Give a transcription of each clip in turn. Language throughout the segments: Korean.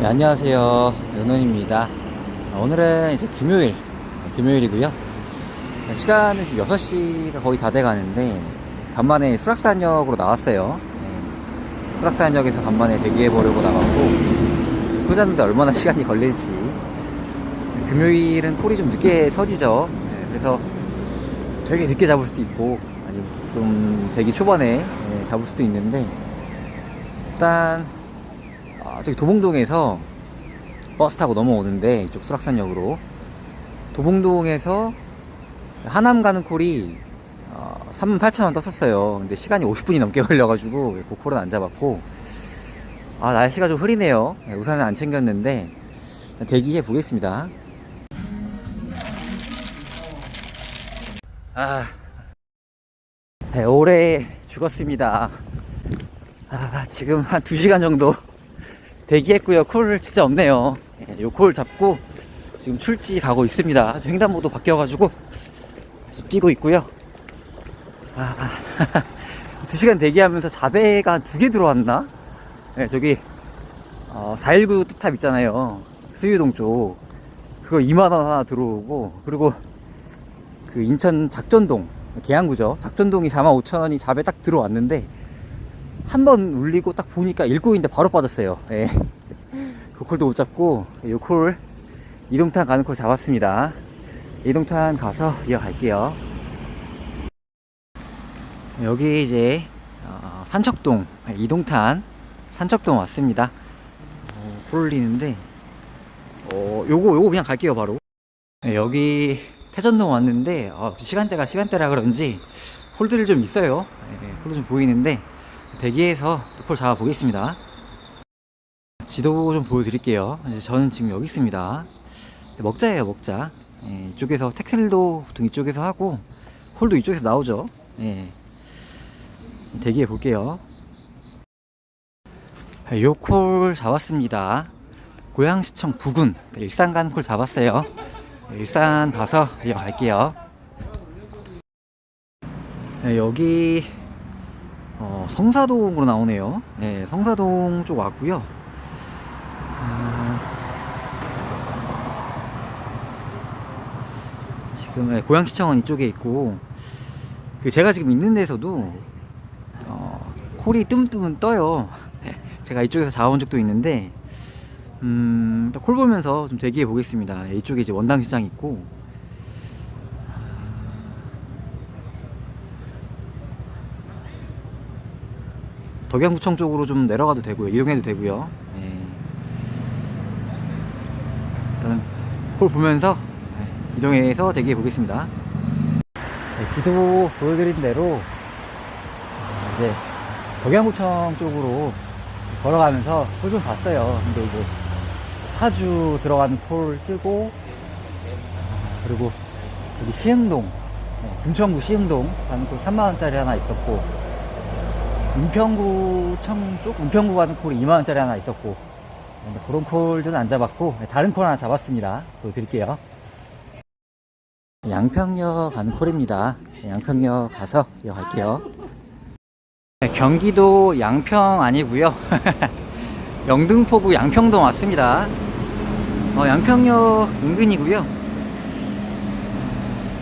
네, 안녕하세요. 연원입니다. 오늘은 이제 금요일, 금요일이고요. 시간은 지금 6시가 거의 다 돼 가는데, 간만에 수락산역으로 나왔어요. 네, 수락산역에서 간만에 대기해 보려고 나갔고, 꽂았는데 얼마나 시간이 걸릴지. 금요일은 콜이 좀 늦게 터지죠. 네, 그래서 되게 늦게 잡을 수도 있고, 아니면 좀 대기 초반에 네, 잡을 수도 있는데, 일단, 아, 저기 도봉동에서 버스 타고 넘어오는데 이쪽 수락산역으로 도봉동에서 하남 가는 콜이 어, 38,000원 떴었어요. 근데 시간이 50분이 넘게 걸려가지고 그 콜은 안 잡았고 아 날씨가 좀 흐리네요. 네, 우산은 안 챙겼는데 대기해 보겠습니다. 아 네, 오래 죽었습니다. 아, 지금 한 2시간 정도 대기했고요. 콜 진짜 없네요. 예, 요콜 잡고 지금 출지 가고 있습니다. 횡단보도 바뀌어가지고 지금 뛰고 있고요. 아, 아, 2시간 대기하면서 자배가 한두개 들어왔나? 네, 저기 어, 419 뜻탑 있잖아요. 수유동 쪽. 그거 2만원 하나 들어오고 그리고 그 인천 작전동 계양구죠. 작전동이 45,000원이 자배 딱 들어왔는데 한 번 울리고 딱 보니까 있는데 바로 빠졌어요. 예. 그 콜도 못 잡고 요 콜 이동탄 가는 콜 잡았습니다. 이동탄 가서 이어갈게요. 여기 이제 어, 산척동 이동탄 산척동 왔습니다. 어, 콜 울리는데 어, 요거 요거 그냥 갈게요 바로. 네, 여기 태전동 왔는데 어, 시간대가 시간대라 그런지 홀들이 좀 있어요. 예, 홀도 좀 보이는데 대기해서 콜 잡아 보겠습니다. 지도 좀 보여드릴게요. 저는 지금 여기 있습니다. 먹자예요, 먹자. 예, 이쪽에서 태클도 보통 이쪽에서 하고 홀도 이쪽에서 나오죠. 예. 대기해 볼게요. 요콜 잡았습니다. 고양시청 부근 그러니까 일산 가는 콜 잡았어요. 일산 가서 이어갈게요. 예, 여기 어, 성사동으로 나오네요. 네, 성사동 쪽 왔고요. 아, 지금 네, 고양시청은 이쪽에 있고 그 제가 지금 있는 데서도 어, 콜이 뜸뜸은 떠요. 제가 이쪽에서 잡아본 적도 있는데 음, 콜 보면서 좀 대기해 보겠습니다. 이쪽에 이제 원당 시장 있고 덕양구청 쪽으로 좀 내려가도 되고요. 이동해도 되고요. 예. 일단은 콜 보면서 예, 이동해서 대기해 보겠습니다. 네, 지도 보여드린 대로 어, 이제 덕양구청 쪽으로 걸어가면서 콜좀 봤어요. 근데 이제 파주 들어가는 콜 뜨고 아, 그리고 여기 시흥동 어, 금천구 시흥동 가는 콜 3만원짜리 하나 있었고 은평구청 쪽 은평구 가는 콜이 2만원짜리 하나 있었고 근데 그런 콜들은 안 잡았고 네, 다른 콜 하나 잡았습니다. 보여드릴게요. 양평역 가는 콜입니다. 네, 양평역 가서 이어갈게요. 네, 경기도 양평 아니고요. 영등포구 양평동 왔습니다. 어, 양평역 은근이고요.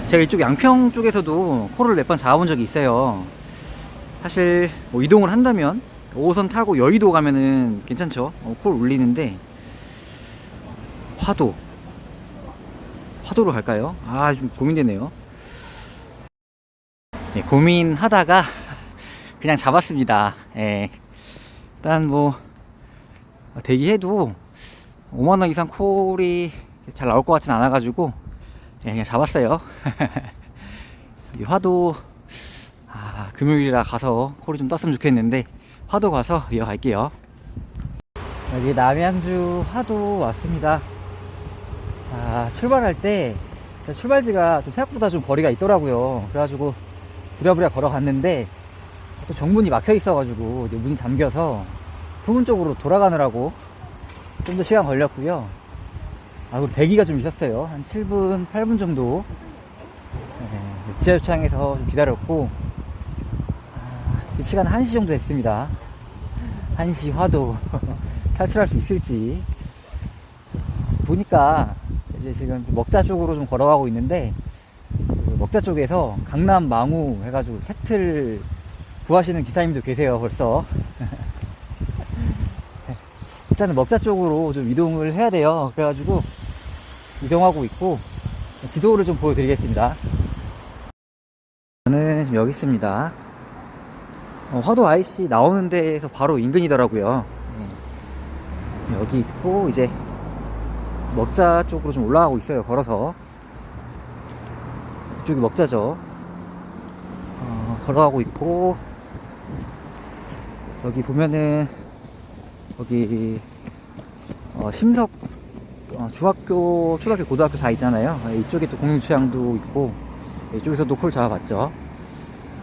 제가 이쪽 양평 쪽에서도 콜을 몇 번 잡아본 적이 있어요 사실 뭐 이동을 한다면 5호선 타고 여의도 가면은 괜찮죠 어, 콜 울리는데 화도 화도로 갈까요? 아 좀 고민되네요 네, 고민하다가 그냥 잡았습니다 예. 일단 뭐 대기해도 5만원 이상 콜이 잘 나올 것 같진 않아 가지고 예, 그냥 잡았어요 화도 아, 금요일이라 가서 콜이 좀 떴으면 좋겠는데 화도 가서 이어갈게요. 여기 남양주 화도 왔습니다. 아, 출발할 때 출발지가 좀 생각보다 좀 거리가 있더라고요. 그래가지고 부랴부랴 걸어갔는데 또 정문이 막혀 있어가지고 이제 문이 잠겨서 부문 쪽으로 돌아가느라고 좀 더 시간 걸렸고요. 아, 그리고 대기가 좀 있었어요. 한 7분, 8분 정도 네, 지하주차장에서 좀 기다렸고 지금 시간 1시 정도 됐습니다. 1시 화도 탈출할 수 있을지. 보니까 이제 지금 좀 먹자 쪽으로 좀 걸어가고 있는데 그 먹자 쪽에서 강남 망우 해가지고 택트를 구하시는 기사님도 계세요 벌써. 일단은 먹자 쪽으로 좀 이동을 해야 돼요. 그래가지고 이동하고 있고 지도를 좀 보여드리겠습니다. 저는 지금 여기 있습니다 어, 화도 IC 나오는 데에서 바로 인근이더라고요. 예. 여기 있고 이제 먹자 쪽으로 좀 올라가고 있어요 걸어서. 이쪽이 먹자죠. 어, 걸어가고 있고 여기 보면은 여기 어, 심석 어, 중학교 초등학교 고등학교 다 있잖아요. 예, 이쪽에 또 공용주차장도 있고 예, 이쪽에서도 콜 잡아봤죠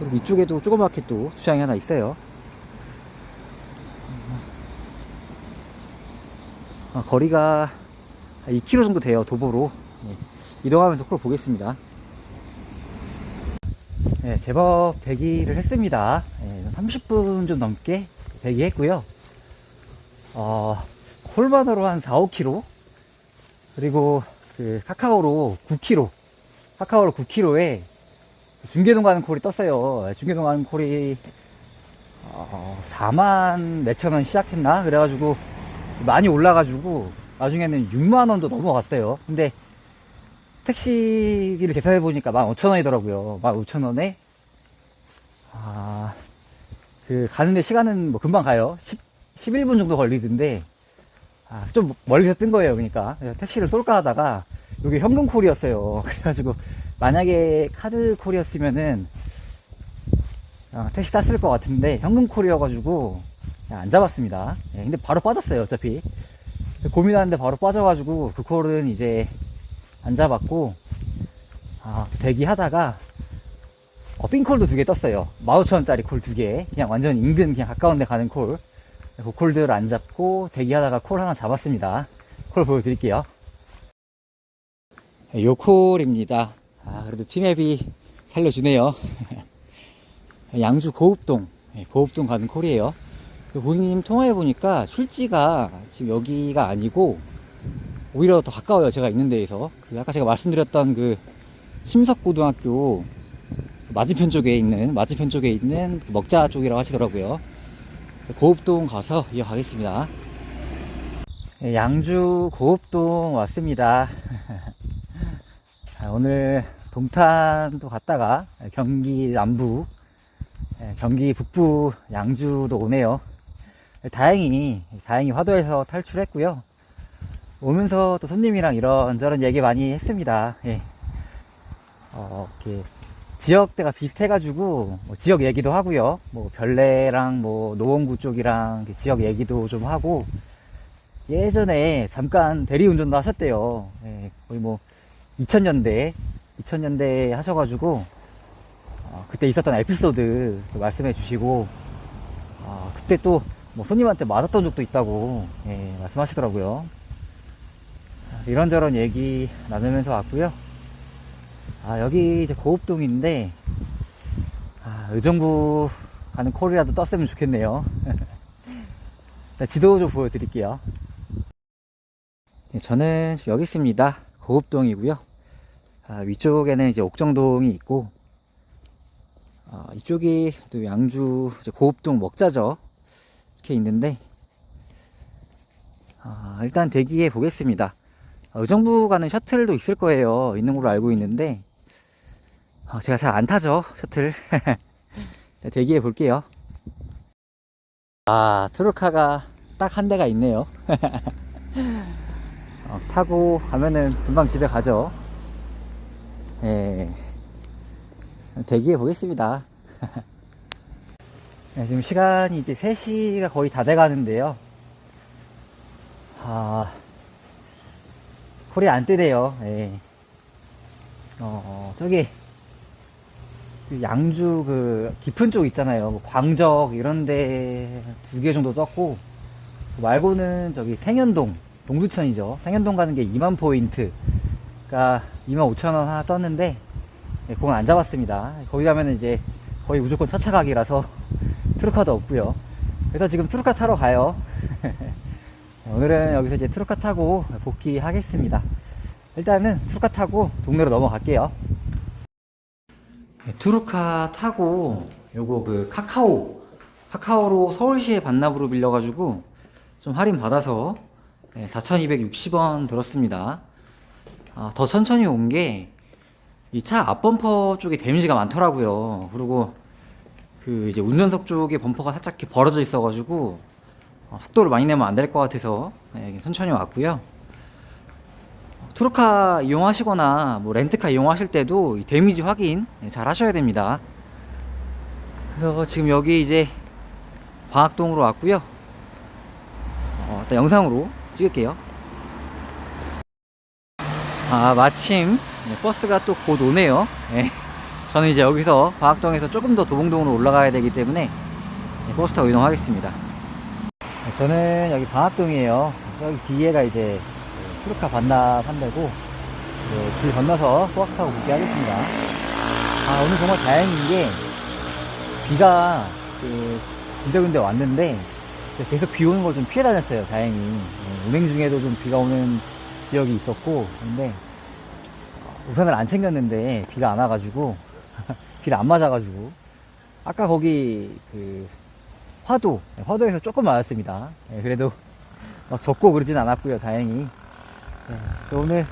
그리고 이쪽에도 조그맣게 또 주차장이 하나 있어요. 어, 거리가 2km 정도 돼요 도보로. 예, 이동하면서 콜 보겠습니다. 네, 제법 대기를 했습니다. 예, 30분 좀 넘게 대기했고요. 어, 콜만으로 한 4, 5km 그리고 그 카카오로 9km 카카오로 9km에 중계동 가는 콜이 떴어요 예, 중계동 가는 콜이 어, 4만 몇천 원 시작했나 그래가지고 많이 올라가지고 나중에는 6만 원도 넘어갔어요. 근데 택시비를 계산해 보니까 15,000원이더라고요. 15,000원에 아, 그 가는데 시간은 뭐 금방 가요. 10, 11분 정도 걸리던데 아, 좀 멀리서 뜬 거예요. 그러니까 택시를 쏠까 하다가 여기 현금 콜이었어요. 그래가지고 만약에 카드 콜이었으면은 아, 택시 땄을 것 같은데 현금 콜이어가지고 안 잡았습니다. 예, 근데 바로 빠졌어요. 어차피. 고민하는데 바로 빠져가지고 그 콜은 이제 안 잡았고 아, 대기하다가 어, 삥콜도 두 개 떴어요. 15,000원짜리 콜 두 개. 그냥 완전 인근 그냥 가까운 데 가는 콜. 그 콜들 안 잡고 대기하다가 콜 하나 잡았습니다. 콜 보여드릴게요. 요 콜입니다 아 그래도 티맵이 살려주네요 양주 고읍동 예, 고읍동 가는 콜이에요 본인님 통화해 보니까 출지가 지금 여기가 아니고 오히려 더 가까워요. 제가 있는 데에서. 그 아까 제가 말씀드렸던 그 심석고등학교 맞은편 쪽에 있는 맞은편 쪽에 있는 그 먹자 쪽이라고 하시더라고요. 고읍동 가서 이어가겠습니다. 예, 양주 고읍동 왔습니다. 아, 오늘 동탄도 갔다가 경기 남부, 예, 경기 북부 양주도 오네요. 다행히 다행히 화도에서 탈출했고요. 오면서 또 손님이랑 이런저런 얘기 많이 했습니다. 예. 어, 이렇게 지역대가 비슷해가지고 뭐 지역 얘기도 하고요. 뭐 별내랑 뭐 노원구 쪽이랑 지역 얘기도 좀 하고 예전에 잠깐 대리운전도 하셨대요. 예, 거의 뭐 2000년대 2000년대 하셔가지고 어, 그때 있었던 에피소드 말씀해 주시고 어, 그때 또 뭐 손님한테 맞았던 적도 있다고 예, 말씀하시더라고요. 이런저런 얘기 나누면서 왔고요. 아 여기 이제 고읍동인데 아, 의정부 가는 콜이라도 떴으면 좋겠네요. 네, 지도 좀 보여드릴게요. 네, 저는 여기 있습니다. 고읍동이고요. 아, 위쪽에는 이제 옥정동이 있고 아, 이쪽이 또 양주 고읍동 먹자죠. 이렇게 있는데 아, 일단 대기해 보겠습니다. 아, 의정부 가는 셔틀도 있을 거예요. 있는 걸로 알고 있는데 아, 제가 잘 안 타죠 셔틀. 자, 대기해 볼게요. 아 트루카가 딱 한 대가 있네요. 어, 타고 가면은 금방 집에 가죠. 예. 대기해 보겠습니다. 네, 지금 시간이 이제 3시가 거의 다 돼 가는데요. 아, 콜이 안 뜨네요. 예. 어, 저기, 그 양주 그 깊은 쪽 있잖아요. 뭐 광적 이런데 두 개 정도 떴고, 그 말고는 저기 생현동, 동두천이죠. 생현동 가는 게 2만 포인트 가 2만 5천 원 하나 떴는데, 예, 그건 안 잡았습니다. 거기 가면은 이제 거의 무조건 차차각이라서 트루카도 없고요. 그래서 지금 트루카 타러 가요. 오늘은 여기서 이제 트루카 타고 복귀하겠습니다. 일단은 트루카 타고 동네로 넘어갈게요. 네, 투루카 타고 요거 그 카카오 카카오로 서울시에 반납으로 빌려가지고 좀 할인 받아서 4,260원 들었습니다. 아, 더 천천히 온 게 이 차 앞범퍼 쪽에 데미지가 많더라고요. 그리고 그 이제 운전석 쪽에 범퍼가 살짝 이렇게 벌어져 있어가지고 어, 속도를 많이 내면 안 될 것 같아서 네, 천천히 왔고요. 투르카 이용하시거나 뭐 렌트카 이용하실 때도 이 데미지 확인 네, 잘 하셔야 됩니다. 그래서 지금 여기 이제 방학동으로 왔고요. 어, 일단 영상으로 찍을게요. 아 마침 네, 버스가 또 곧 오네요. 네. 저는 이제 여기서 방학동에서 조금 더 도봉동으로 올라가야 되기 때문에 네, 버스 타고 이동하겠습니다. 네, 저는 여기 방학동이에요. 저기 뒤에가 이제 트루카 반납한 데고 네, 길 건너서 버스 타고 복귀하겠습니다. 아 오늘 정말 다행인 게 비가 그 군데군데 왔는데 계속 비 오는 걸 좀 피해 다녔어요. 다행히 네, 운행 중에도 좀 비가 오는 지역이 있었고 근데 우산을 안 챙겼는데 비가 안 와가지고 비를 안 맞아가지고 아까 거기 그 화도 네, 화도에서 조금 맞았습니다. 네, 그래도 막 젖고 그러진 않았고요. 다행히 네, 오늘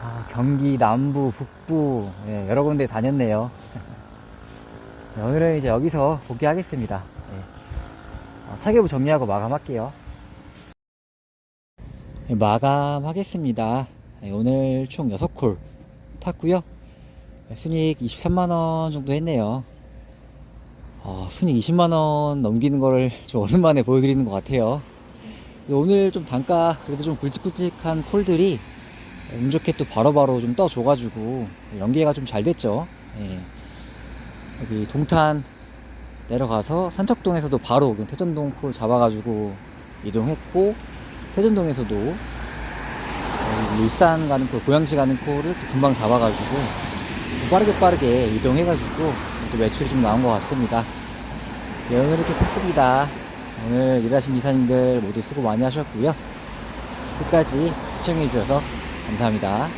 아, 경기 남부 북부 네, 여러 군데 다녔네요. 네, 오늘은 이제 여기서 복귀하겠습니다. 네. 어, 차계부 정리하고 마감할게요. 네, 마감하겠습니다. 네, 오늘 총 6콜 탔고요. 네, 순익 23만원 정도 했네요. 어, 순익 20만원 넘기는 거를 좀 오랜만에 보여드리는 것 같아요. 오늘 좀 단가 그래도 좀 굵직굵직한 콜들이 운 좋게 또 바로바로 좀 떠줘가지고 연계가 좀 잘 됐죠. 예. 여기 동탄 내려가서 산척동에서도 바로 그 태전동 콜 잡아가지고 이동했고 태전동에서도 일산 가는 콜, 고양시 가는 또 금방 잡아가지고 빠르게 빠르게 이동해가지고 또 매출이 좀 나온 것 같습니다. 네, 오늘 이렇게 탔습니다. 오늘 일하신 이사님들 모두 수고 많이 하셨고요. 끝까지 시청해 주셔서 감사합니다.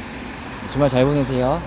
주말 잘 보내세요.